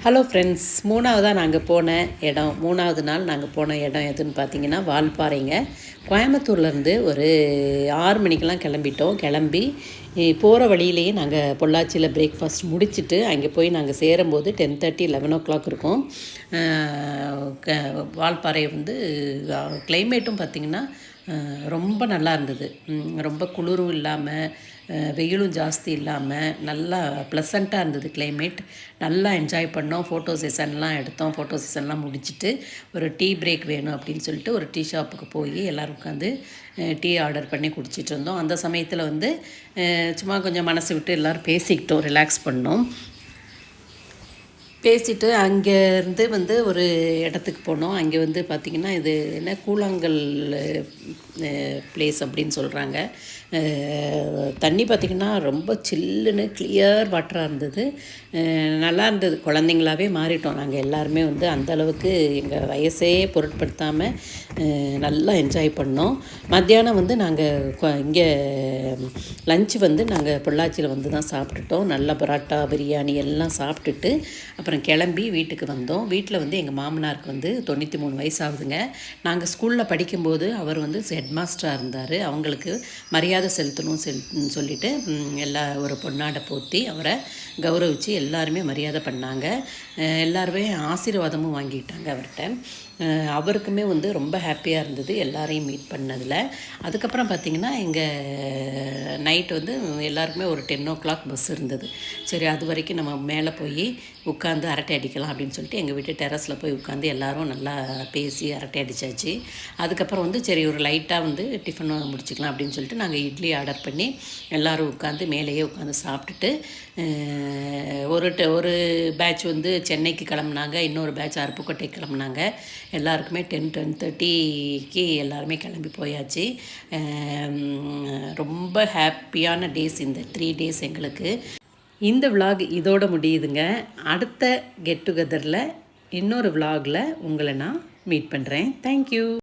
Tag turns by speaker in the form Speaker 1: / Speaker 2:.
Speaker 1: Hello friends மூணாவதாக நாங்கள் போன இடம் மூணாவது நாள் நாங்கள் போன இடம் எதுன்னு பார்த்தீங்கன்னா வால்பாறைங்க. கோயம்புத்தூர்லேருந்து ஒரு ஆறு மணிக்கெலாம் கிளம்பிட்டோம். கிளம்பி போகிற வழியிலேயே நாங்கள் பொள்ளாச்சியில் பிரேக்ஃபாஸ்ட் முடிச்சுட்டு அங்கே போய் நாங்கள் சேரும்போது ten thirty eleven o'clock இருக்கும் க வால்பாறை வந்து கிளைமேட்டும் பார்த்திங்கன்னா ரொம்ப நல்லா இருந்தது. ரொம்ப குளிரும் இல்லாமல் வெயிலும் ஜாஸ்தி இல்லாமல் நல்லா ப்ளசண்ட்டாக இருந்தது கிளைமேட் நல்லா என்ஜாய் பண்ணோம். ஃபோட்டோ செஷன்லாம் எடுத்தோம். ஃபோட்டோ செஷன்லாம் முடிச்சுட்டு ஒரு டீ பிரேக் வேணும் அப்படின்னு சொல்லிட்டு ஒரு டீ ஷாப்புக்கு போய் எல்லோரும் உட்காந்து டீ ஆர்டர் பண்ணி குடிச்சிட்டு இருந்தோம். அந்த சமயத்தில் வந்து சும்மா கொஞ்சம் மனசு விட்டு எல்லோரும் பேசிக்கிட்டோம். ரிலாக்ஸ் பண்ணோம். பேசிவிட்டு அங்கேருந்து வந்து ஒரு இடத்துக்கு போனோம். அங்கே வந்து பார்த்திங்கன்னா இது என்ன கூழாங்கல் பிளேஸ் அப்படின்னு சொல்கிறாங்க தண்ணி பார்த்திங்கன்னா ரொம்ப சில்லுன்னு கிளியர் வாட்டராக இருந்தது. நல்லா இருந்தது. குழந்தைங்களாவே மாறிட்டோம். நாங்கள் எல்லாருமே வந்து அந்தளவுக்கு எங்கள் வயசே பொருட்படுத்தாமல் நல்லா என்ஜாய் பண்ணோம். மத்தியானம் வந்து நாங்கள் இங்கே லஞ்சு வந்து நாங்கள் பொள்ளாச்சியில் வந்து தான் சாப்பிட்டுட்டோம். நல்ல பரோட்டா பிரியாணி எல்லாம் சாப்பிட்டுட்டு அப்புறம் அப்புறம் கிளம்பி வீட்டுக்கு வந்தோம். வீட்டில் வந்து எங்கள் மாமனாருக்கு வந்து தொண்ணூற்றி மூணு வயசு ஆகுதுங்க நாங்கள் ஸ்கூலில் படிக்கும்போது அவர் வந்து ஹெட் மாஸ்டராக இருந்தார். அவங்களுக்கு மரியாதை செலுத்தணும் செல் சொல்லிவிட்டு எல்லா ஒரு பொன்னாடை போற்றி அவரை கௌரவித்து எல்லாருமே மரியாதை பண்ணாங்க. எல்லாருமே ஆசீர்வாதமும் வாங்கிட்டாங்க அவர்கிட்ட. அவருக்குமே வந்து ரொம்ப ஹாப்பியாக இருந்தது எல்லாரையும் மீட் பண்ணதில். அதுக்கப்புறம் பார்த்திங்கன்னா எங்கள் நைட் வந்து எல்லாருக்குமே ஒரு டென் ஓ கிளாக் பஸ் இருந்தது. சரி அது வரைக்கும் நம்ம மேலே போய் உட்காந்து அரட்டை அடிக்கலாம் அப்படின்னு சொல்லிட்டு எங்கள் வீட்டு டெரஸில் போய் உட்காந்து எல்லோரும் நல்லா பேசி அரட்டை அடித்தாச்சு அதுக்கப்புறம் வந்து சரி ஒரு லைட்டாக வந்து டிஃபன் முடிச்சுக்கலாம் அப்படின்னு சொல்லிட்டு நாங்கள் இட்லி ஆர்டர் பண்ணி எல்லோரும் உட்காந்து மேலேயே உட்காந்து சாப்பிட்டுட்டு ஒரு ஒரு பேட்ச் வந்து சென்னைக்கு கிளம்புனாங்க இன்னொரு பேட்ச் அருப்புக்கோட்டை கிளம்புனாங்க. எல்லாருக்குமே டென் டென் தேர்ட்டிக்கு எல்லாருமே கிளம்பி போயாச்சு. ரொம்ப ஹாப்பியான டேஸ் இந்த த்ரீ டேஸ் எங்களுக்கு. இந்த விலாக் இதோட முடியுதுங்க. அடுத்த கெட் டுகெதரில் இன்னொரு விலாகில் உங்களை நான் மீட் பண்ணுறேன் தேங்க்யூ